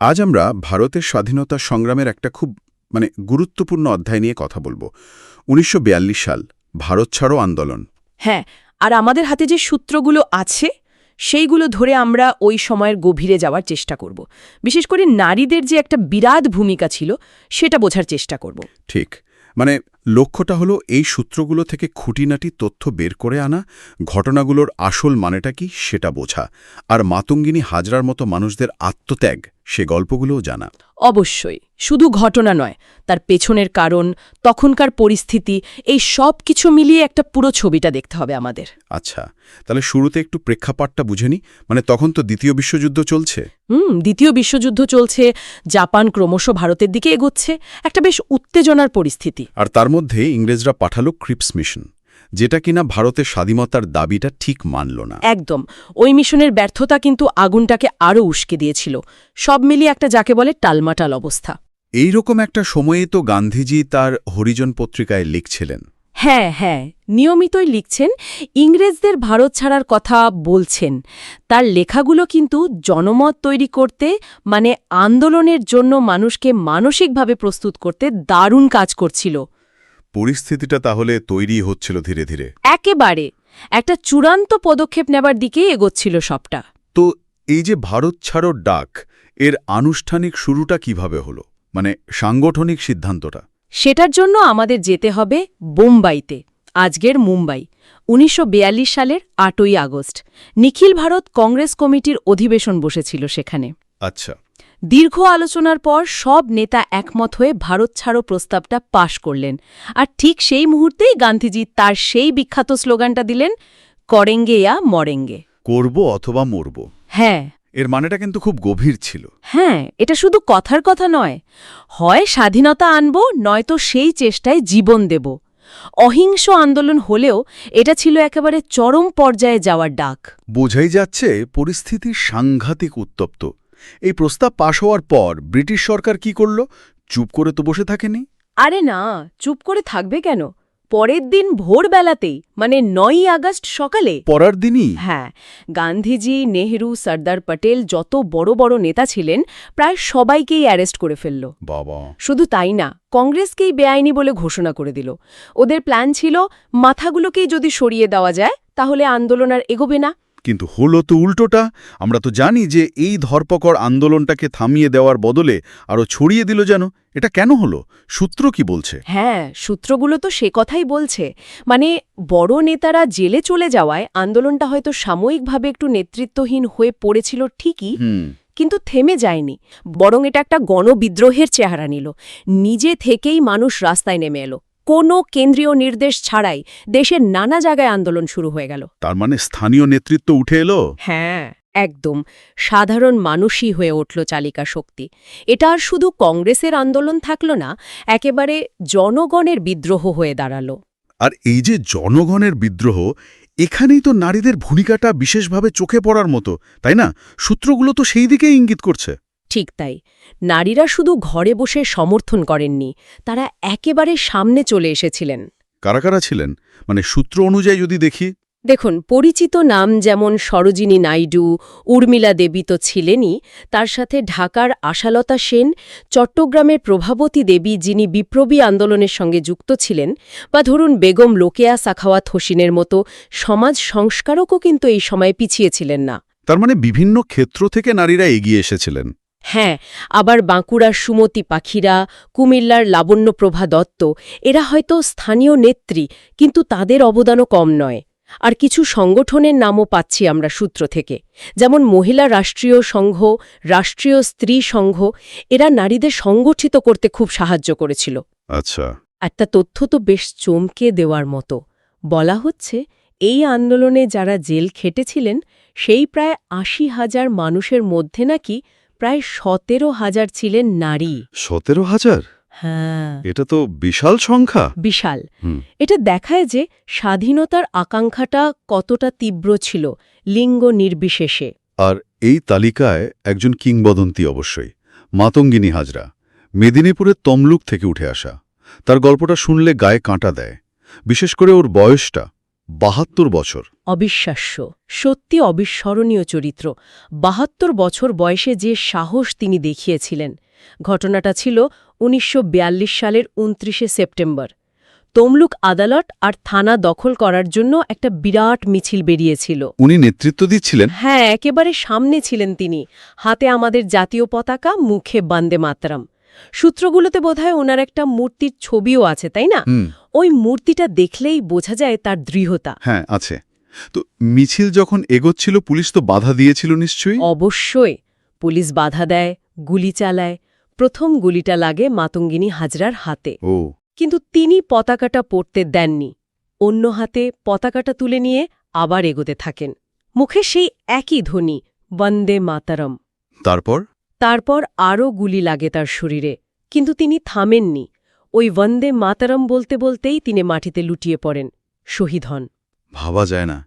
আজ আমরা ভারতের স্বাধীনতা সংগ্রামের একটা খুব মানে গুরুত্বপূর্ণ অধ্যায় নিয়ে কথা বলব। উনিশশো বিয়াল্লিশ সাল ভারত ছাড়ো আন্দোলন। হ্যাঁ আর আমাদের হাতে যে সূত্রগুলো আছে সেইগুলো ধরে আমরা ওই সময়ের গভীরে যাওয়ার চেষ্টা করব। বিশেষ করে নারীদের যে একটা বিরাট ভূমিকা ছিল সেটা বোঝার চেষ্টা করব। ঠিক। মানে লক্ষ্যটা হলো এই সূত্রগুলো থেকে খুঁটিনাটি তথ্য বের করে আনা ঘটনাগুলোর আসল মানেটা কি সেটা বোঝা আর মাতঙ্গিনী হাজরার মতো মানুষদের আত্মত্যাগ সে গল্পগুলোও জানা। অবশ্যই শুধু ঘটনা নয় তার পেছনের কারণ তখনকার পরিস্থিতি এই সব কিছু মিলিয়ে একটা পুরো ছবিটা দেখতে হবে আমাদের। আচ্ছা তাহলে শুরুতে একটু প্রেক্ষাপটটা বুঝে নি মানে তখন তো দ্বিতীয় বিশ্বযুদ্ধ চলছে। হুম দ্বিতীয় বিশ্বযুদ্ধ চলছে জাপান ক্রমশ ভারতের দিকে এগোচ্ছে একটা বেশ উত্তেজনার পরিস্থিতি। আর তার মধ্যে ইংরেজরা পাঠালো ক্রিপস মিশন যেটা কিনা ভারতের স্বাধীনতার দাবিটা ঠিক মানল না। একদম। ওই মিশনের ব্যর্থতা কিন্তু আগুনটাকে আরও উস্কে দিয়েছিল। সব মিলিয়ে একটা যাকে বলে টালমাটাল অবস্থা। এই রকম একটা সময়ে তো গান্ধীজি তার হরিজন পত্রিকায় লিখছিলেন। হ্যাঁ হ্যাঁ নিয়মিতই লিখছেন ইংরেজদের ভারত ছাড়ার কথা বলছেন। তার লেখাগুলো কিন্তু জনমত তৈরি করতে মানে আন্দোলনের জন্য মানুষকে মানসিকভাবে প্রস্তুত করতে দারুণ কাজ করছিল। পরিস্থিতিটা তাহলে তৈরি হচ্ছিল ধীরে ধীরে। একেবারে। একটা চূড়ান্ত পদক্ষেপ নেবার দিকেই এগোচ্ছিল সবটা। তো এই যে ভারত ছাড়ো ডাক এর আনুষ্ঠানিক শুরুটা কীভাবে হলো? মানে সাংগঠনিক সিদ্ধান্তটা। সেটার জন্য আমাদের যেতে হবে বোম্বাইতে আজকের মুম্বাই উনিশশো সালের আটই আগস্ট। নিখিল ভারত কংগ্রেস কমিটির অধিবেশন বসেছিল সেখানে। আচ্ছা। দীর্ঘ আলোচনার পর সব নেতা একমত হয়ে ভারত ছাড়ো প্রস্তাবটা পাশ করলেন। আর ঠিক সেই মুহূর্তেই গান্ধীজি তার সেই বিখ্যাত স্লোগানটা দিলেন করেঙ্গে ইয়া মরেঙ্গে। করব অথবা মরব। হ্যাঁ। এর মানেটা কিন্তু খুব গভীর ছিল। হ্যাঁ এটা শুধু কথার কথা নয়। হয় স্বাধীনতা আনব নয়তো সেই চেষ্টায় জীবন দেব। অহিংস আন্দোলন হলেও এটা ছিল একেবারে চরম পর্যায়ে যাওয়ার ডাক। বোঝাই যাচ্ছে পরিস্থিতি সাংঘাতিক উত্তপ্ত। এই প্রস্তাব পাশ হওয়ার পর ব্রিটিশ সরকার কি করল? চুপ করে তো বসে থাকেনি। আরে না চুপ করে থাকবে কেন? পরের দিন ভোরবেলাতেই মানে নয়ই আগস্ট সকালে। পরার দিনই? হ্যাঁ গান্ধীজি নেহরু সর্দার পটেল যত বড় বড় নেতা ছিলেন প্রায় সবাইকেই অ্যারেস্ট করে ফেলল। বাবা। শুধু তাই না কংগ্রেসকেই বেআইনি বলে ঘোষণা করে দিল। ওদের প্ল্যান ছিল মাথাগুলোকেই যদি সরিয়ে দেওয়া যায় তাহলে আন্দোলন আর এগোবে না। কিন্তু হলো তো উল্টোটা। আমরা তো জানি যে এই ধরপকড় আন্দোলনটাকে থামিয়ে দেওয়ার বদলে আরও ছড়িয়ে দিল যেন। এটা কেন হলো? সূত্র কি বলছে? হ্যাঁ সূত্রগুলো তো সে কথাই বলছে। মানে বড় নেতারা জেলে চলে যাওয়ায় আন্দোলনটা হয়তো সাময়িকভাবে একটু নেতৃত্বহীন হয়ে পড়েছিল ঠিকই কিন্তু থেমে যায়নি। বরং এটা একটা গণবিদ্রোহের চেহারা নিল। নিজে থেকেই মানুষ রাস্তায় নেমে এলো। কোনো কেন্দ্রীয় নির্দেশ ছাড়াই দেশের নানা জায়গায় আন্দোলন শুরু হয়ে গেল। তার মানে স্থানীয় নেতৃত্ব উঠে এলো? হ্যাঁ একদম। সাধারণ মানুষই হয়ে উঠল চালিকা শক্তি। এটা আর শুধু কংগ্রেসের আন্দোলন থাকল না একেবারে জনগণের বিদ্রোহ হয়ে দাঁড়াল। আর এই যে জনগণের বিদ্রোহ এখানেই তো নারীদের ভূমিকাটা বিশেষভাবে চোখে পড়ার মতো তাই না? সূত্রগুলো তো সেই দিকেই ইঙ্গিত করছে। ঠিক তাই। নারীরা শুধু ঘরে বসে সমর্থন করেননি তারা একেবারে সামনে চলে এসেছিলেন। কারা কারা ছিলেন? মানে সূত্র অনুযায়ী যদি দেখি। দেখুন পরিচিত নাম যেমন সরোজিনী নাইডু উর্মিলা দেবী তো ছিলেনই তার সাথে ঢাকার আশালতা সেন চট্টগ্রামের প্রভাবতী দেবী যিনি বিপ্লবী আন্দোলনের সঙ্গে যুক্ত ছিলেন বা ধরুন বেগম লোকেয়া সাখাওয়াত হোসিনের মতো সমাজ সংস্কারকও কিন্তু এই সময়ে পিছিয়েছিলেন না। তার মানে বিভিন্ন ক্ষেত্র থেকে নারীরা এগিয়ে এসেছিলেন। হ্যাঁ আবার বাঁকুড়ার সুমতি পাখিরা কুমিল্লার লাবণ্যপ্রভা দত্ত এরা হয়তো স্থানীয় নেত্রী কিন্তু তাদের অবদানও কম নয়। আর কিছু সংগঠনের নামও পাচ্ছি আমরা সূত্র থেকে। যেমন মহিলা রাষ্ট্রীয় সংঘ রাষ্ট্রীয় স্ত্রী সংঘ এরা নারীদের সংগঠিত করতে খুব সাহায্য করেছিল। আচ্ছা। একটা তথ্য তো বেশ চমকে দেওয়ার মতো। বলা হচ্ছে এই আন্দোলনে যারা জেল খেটেছিলেন সেই প্রায় আশি হাজার মানুষের মধ্যে নাকি প্রায় সতেরো হাজার ছিলেন নারী। সতেরো হাজার? হ্যাঁ। এটা তো বিশাল সংখ্যা। বিশাল। এটা দেখায় যে স্বাধীনতার আকাঙ্ক্ষাটা কতটা তীব্র ছিল লিঙ্গ নির্বিশেষে। আর এই তালিকায় একজন কিংবদন্তি অবশ্যই মাতঙ্গিনী হাজরা মেদিনীপুরের তমলুক থেকে উঠে আসা। তার গল্পটা শুনলে গায়ে কাঁটা দেয় বিশেষ করে ওর বয়সটা। বাহাত্তর বছর। অবিশ্বাস্য সত্যি অবিস্মরণীয় চরিত্র। বাহাত্তর বছর বয়সে যে সাহস তিনি দেখিয়েছিলেন। ঘটনাটা ছিল উনিশশো বিয়াল্লিশ সালের উনত্রিশে সেপ্টেম্বর। তমলুক আদালত আর থানা দখল করার জন্য একটা বিরাট মিছিল বেরিয়েছিল। উনি নেতৃত্ব দিচ্ছিলেন? হ্যাঁ একেবারে সামনে ছিলেন তিনি। হাতে আমাদের জাতীয় পতাকা মুখে বান্দে মাতরম। সূত্রগুলোতে বোধহয় ওনার একটা মূর্তির ছবিও আছে তাই না? ওই মূর্তিটা দেখলেই বোঝা যায় তার দৃঢ়তা। হ্যাঁ আছে। তো মিছিল যখন এগোচ্ছিল পুলিশ তো বাধা দিয়েছিল নিশ্চয়ই? অবশ্যই। পুলিশ বাধা দেয় গুলি চালায়। প্রথম গুলিটা লাগে মাতঙ্গিনী হাজরার হাতে। ও। কিন্তু তিনি পতাকাটা পড়তে দেননি। অন্য হাতে পতাকাটা তুলে নিয়ে আবার এগোতে থাকেন। মুখে সেই একই ধ্বনি বন্দে মাতারম। তারপর? তারপর আরও গুলি লাগে তার শরীরে কিন্তু তিনি থামেননি। ওই বন্দে মাতারম বলতে বলতেই তিনি মাটিতে লুটিয়ে পড়েন শহীদ হন। ভাবা যায় না।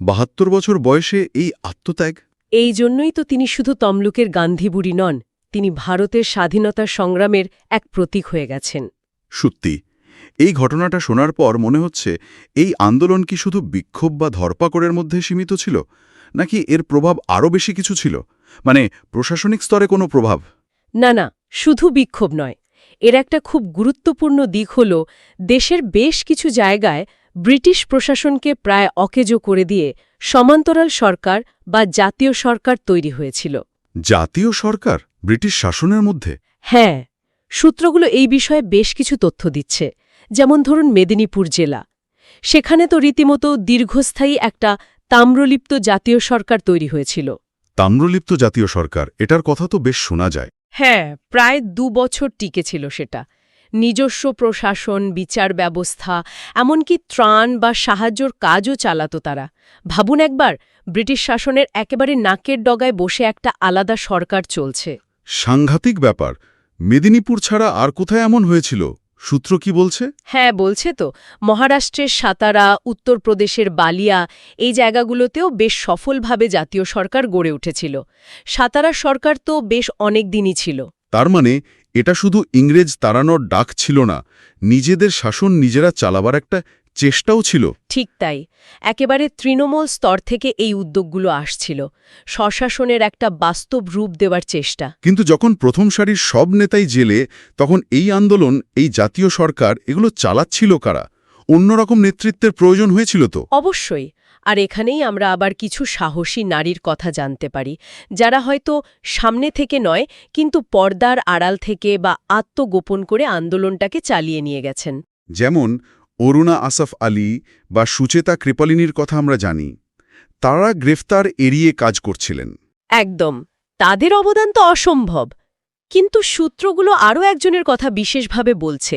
বাহাত্তর বছর বয়সে এই আত্মত্যাগ? এই জন্যই তো তিনি শুধু তমলুকের গান্ধীবুড়ি নন তিনি ভারতের স্বাধীনতা সংগ্রামের এক প্রতীক হয়ে গেছেন। সত্যি এই ঘটনাটা শোনার পর মনে হচ্ছে এই আন্দোলন কি শুধু বিক্ষোভ বা ধরপাকড়ের মধ্যে সীমিত ছিল নাকি এর প্রভাব আরও বেশি কিছু ছিল? মানে প্রশাসনিক স্তরে কোনো প্রভাব? না না শুধু বিক্ষোভ নয়। এর একটা খুব গুরুত্বপূর্ণ দিক হল দেশের বেশ কিছু জায়গায় ব্রিটিশ প্রশাসনকে প্রায় অকেজো করে দিয়ে সমান্তরাল সরকার বা জাতীয় সরকার তৈরি হয়েছিল। জাতীয় সরকার? ব্রিটিশ শাসনের মধ্যে? হ্যাঁ সূত্রগুলো এই বিষয়ে বেশ কিছু তথ্য দিচ্ছে। যেমন ধরুন মেদিনীপুর জেলা। সেখানে তো রীতিমতো দীর্ঘস্থায়ী একটা তাম্রলিপ্ত জাতীয় সরকার তৈরি হয়েছিল। তাম্রলিপ্ত জাতীয় সরকার এটার কথা তো বেশ শোনা যায়। হ্যাঁ প্রায় দু বছর টিকেছিল সেটা। নিজস্ব প্রশাসন বিচার ব্যবস্থা এমনকি ত্রাণ বা সাহায্যর কাজও চালাতো তারা। ভাবুন একবার ব্রিটিশ শাসনের একেবারে নাকের ডগায় বসে একটা আলাদা সরকার চলছে। সাংঘাতিক ব্যাপার। মেদিনীপুর ছাড়া আর কোথায় এমন হয়েছিল? সূত্র কি বলছে? হ্যাঁ বলছে তো। মহারাষ্ট্রের সাতারা উত্তরপ্রদেশের বালিয়া এই জায়গাগুলোতেও বেশ সফলভাবে জাতীয় সরকার গড়ে উঠেছিল। সাতারা সরকার তো বেশ অনেক দিনই ছিল। তার মানে এটা শুধু ইংরেজ তাড়ানোর ডাক ছিল না নিজেদের শাসন নিজেরা চালাবার একটা চেষ্টাও ছিল। ঠিক তাই। একেবারে তৃণমূল স্তর থেকে এই উদ্যোগগুলো আসছিল। স্বশাসনের একটা বাস্তব রূপ দেওয়ার চেষ্টা। কিন্তু যখন প্রথম সারির সব নেতাই জেলে তখন এই আন্দোলন এই জাতীয় সরকার এগুলো চালাচ্ছিল কারা? অন্যরকম নেতৃত্বের প্রয়োজন হয়েছিল তো? অবশ্যই। আর এখানেই আমরা আবার কিছু সাহসী নারীর কথা জানতে পারি যারা হয়তো সামনে থেকে নয় কিন্তু পর্দার আড়াল থেকে বা আত্মগোপন করে আন্দোলনটাকে চালিয়ে নিয়ে গেছেন। যেমন অরুণা আসফ আলী বা সুচেতা কৃপালিনীর কথা আমরা জানি তারা গ্রেফতার এড়িয়ে কাজ করছিলেন। একদম তাদের অবদান তো অসম্ভব। কিন্তু সূত্রগুলো আরও একজনের কথা বিশেষভাবে বলছে।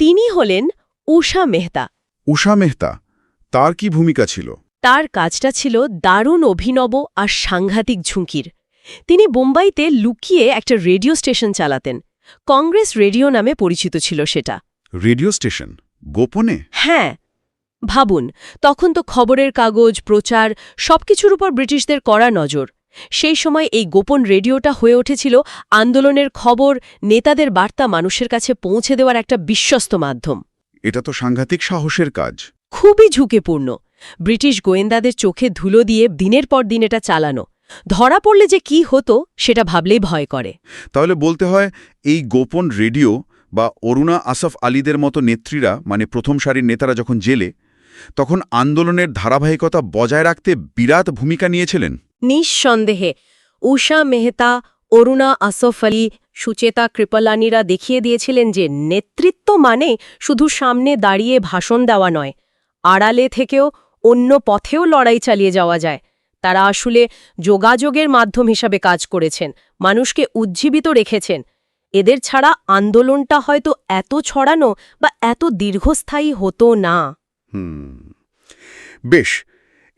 তিনি হলেন উষা মেহতা। উষা মেহতা তার কি ভূমিকা ছিল? তার কাজটা ছিল দারুণ অভিনব আর সাংঘাতিক ঝুঁকির। তিনি বোম্বাইতে লুকিয়ে একটা রেডিও স্টেশন চালাতেন। কংগ্রেস রেডিও নামে পরিচিত ছিল সেটা। Radio station? গোপনে? হ্যাঁ ভাবুন তখন তো খবরের কাগজ প্রচার সবকিছুর উপর ব্রিটিশদের কড়া নজর। সেই সময় এই গোপন রেডিওটা হয়ে উঠেছিল আন্দোলনের খবর নেতাদের বার্তা মানুষের কাছে পৌঁছে দেওয়ার একটা বিশ্বস্ত মাধ্যম। এটা তো সাংঘাতিক সাহসের কাজ। খুবই ঝুঁকিপূর্ণ। ব্রিটিশ গোয়েন্দাদের চোখে ধুলো দিয়ে দিনের পর দিন এটা চালানো। ধরা পড়লে যে কি হতো সেটা ভাবলেই ভয় করে। তাহলে বলতে হয় এই গোপন রেডিও বা অরুণা আসফ আলীদের মতো নেত্রীরা মানে প্রথম সারির নেতারা যখন জেলে, তখন আন্দোলনের ধারাবাহিকতা বজায় রাখতে বিরাট ভূমিকা নিয়েছিলেন। নিঃসন্দেহে উষা মেহতা, অরুণা আসফ আলী, সুচেতা কৃপলানীরা দেখিয়ে দিয়েছিলেন যে নেতৃত্ব মানে শুধু সামনে দাঁড়িয়ে ভাষণ দেওয়া নয়, আড়ালে থেকেও অন্য পথেও লড়াই চালিয়ে যাওয়া যায়। তারা আসলে যোগাযোগের মাধ্যম হিসাবে কাজ করেছেন, মানুষকে উজ্জীবিত রেখেছেন। এদের ছাড়া আন্দোলনটা হয়তো এত ছড়ানো বা এত দীর্ঘস্থায়ী হতো না। বেশ,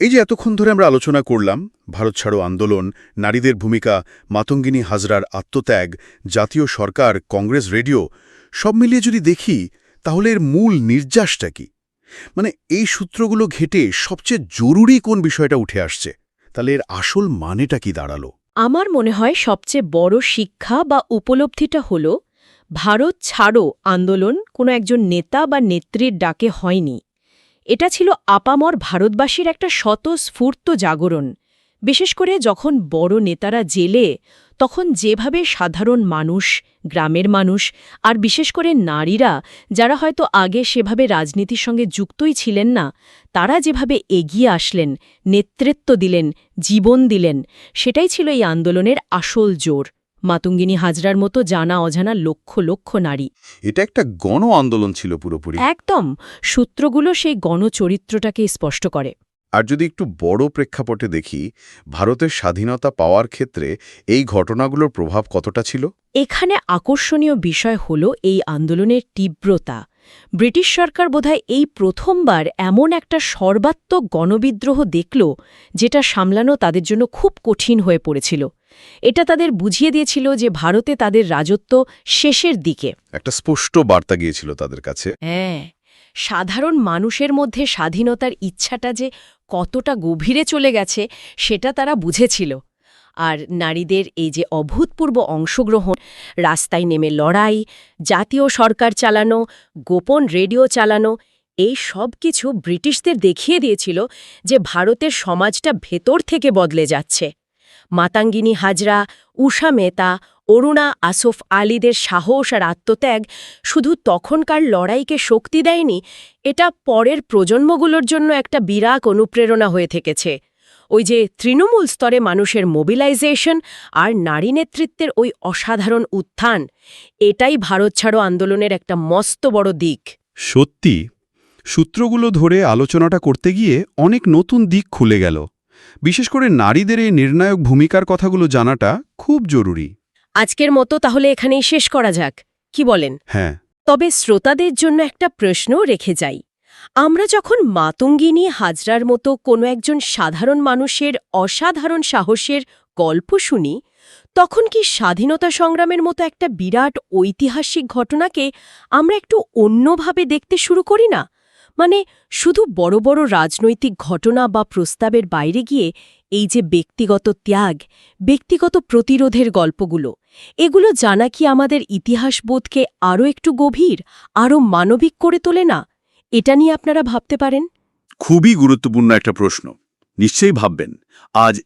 এই যে এতক্ষণ ধরে আমরা আলোচনা করলাম, ভারত ছাড়ো আন্দোলন, নারীদের ভূমিকা, মাতঙ্গিনী হাজরার আত্মত্যাগ, জাতীয় সরকার, কংগ্রেস রেডিও, সব মিলিয়ে যদি দেখি, তাহলে এর মূল নির্যাসটা কি? মানে এই সূত্রগুলো ঘেটে সবচেয়ে জরুরি কোন বিষয়টা উঠে আসছে, তাহলে এর আসল মানেটা কি দাঁড়াল? আমার মনে হয় সবচেয়ে বড় শিক্ষা বা উপলব্ধিটা হল, ভারত ছাড়ো আন্দোলন কোনো একজন নেতা বা নেত্রীর ডাকে হয়নি। এটা ছিল আপামর ভারতবাসীর একটা স্বতঃস্ফূর্ত জাগরণ। বিশেষ করে যখন বড় নেতারা জেলে তখন যেভাবে সাধারণ মানুষ গ্রামের মানুষ আর বিশেষ করে নারীরা যারা হয়তো আগে সেভাবে রাজনীতির সঙ্গে যুক্তই ছিলেন না তারা যেভাবে এগিয়ে আসলেন নেতৃত্ব দিলেন জীবন দিলেন সেটাই ছিল এই আন্দোলনের আসল জোর। মাতুঙ্গিনী হাজরার মতো জানা অজানা লক্ষ লক্ষ নারী। এটা একটা গণ আন্দোলন ছিল পুরোপুরি। একদম। সূত্রগুলো সেই গণচরিত্রটাকে স্পষ্ট করে। আর যদি একটু বড় প্রেক্ষাপটে দেখি ভারতের স্বাধীনতা পাওয়ার ক্ষেত্রে এই ঘটনাগুলোর প্রভাব কতটা ছিল? এখানে আকর্ষণীয় বিষয় হল এই আন্দোলনের তীব্রতা। ব্রিটিশ সরকার বোধহয় এই প্রথমবার এমন একটা সর্বাত্মক গণবিদ্রোহ দেখল যেটা সামলানো তাদের জন্য খুব কঠিন হয়ে পড়েছিল। এটা তাদের বুঝিয়ে দিয়েছিল যে ভারতে তাদের রাজত্ব শেষের দিকে। একটা স্পষ্ট বার্তা গিয়েছিল তাদের কাছে। হ্যাঁ সাধারণ মানুষের মধ্যে স্বাধীনতার ইচ্ছাটা যে কতটা গভীরে চলে গেছে সেটা তারা বুঝেছিল। আর নারীদের এই যে অভূতপূর্ব অংশগ্রহণ, রাস্তায় নেমে লড়াই, জাতীয় সরকার চালানো, গোপন রেডিও চালানো, এই সব কিছু ব্রিটিশদের দেখিয়ে দিয়েছিল যে ভারতের সমাজটা ভেতর থেকে বদলে যাচ্ছে। মাতাঙ্গিনী হাজরা, উষা মেহতা অরুণা, আসফ আলীদের সাহস আর আত্মত্যাগ শুধু তখনকার লড়াইকে শক্তি দেয়নি, এটা পরের প্রজন্মগুলোর জন্য একটা বিরাট অনুপ্রেরণা হয়ে থেকেছে। ওই যে তৃণমূল স্তরে মানুষের মোবিলাইজেশন আর নারী নেতৃত্বের ওই অসাধারণ উত্থান, এটাই ভারত ছাড়ো আন্দোলনের একটা মস্ত বড় দিক। সত্যি, সূত্রগুলো ধরে আলোচনাটা করতে গিয়ে অনেক নতুন দিক খুলে গেল। বিশেষ করে নারীদের এই নির্ণায়ক ভূমিকার কথাগুলো জানাটা খুব জরুরি। আজকের মতো তাহলে এখানেই শেষ করা যাক। কি বলেন? হ্যাঁ। তবে শ্রোতাদের জন্য একটা প্রশ্নও রেখে যাই। আমরা যখন মাতঙ্গিনী হাজরার মতো কোনো একজন সাধারণ মানুষের অসাধারণ সাহসের গল্প শুনি তখন কি স্বাধীনতা সংগ্রামের মতো একটা বিরাট ঐতিহাসিক ঘটনাকে আমরা একটু অন্যভাবে দেখতে শুরু করি না? মানে শুধু বড় বড় রাজনৈতিক ঘটনা বা প্রস্তাবের বাইরে গিয়ে এই যে ব্যক্তিগত ত্যাগ, ব্যক্তিগত প্রতিরোধের গল্পগুলো, এগুলো জানা কি আমাদের ইতিহাসবোধকে আরও একটু গভীর, আরও মানবিক করে তোলে না? এটা নিয়ে আপনারা ভাবতে পারেন? খুবই গুরুত্বপূর্ণ একটা প্রশ্ন। নিশ্চয়ই ভাববেন। আজ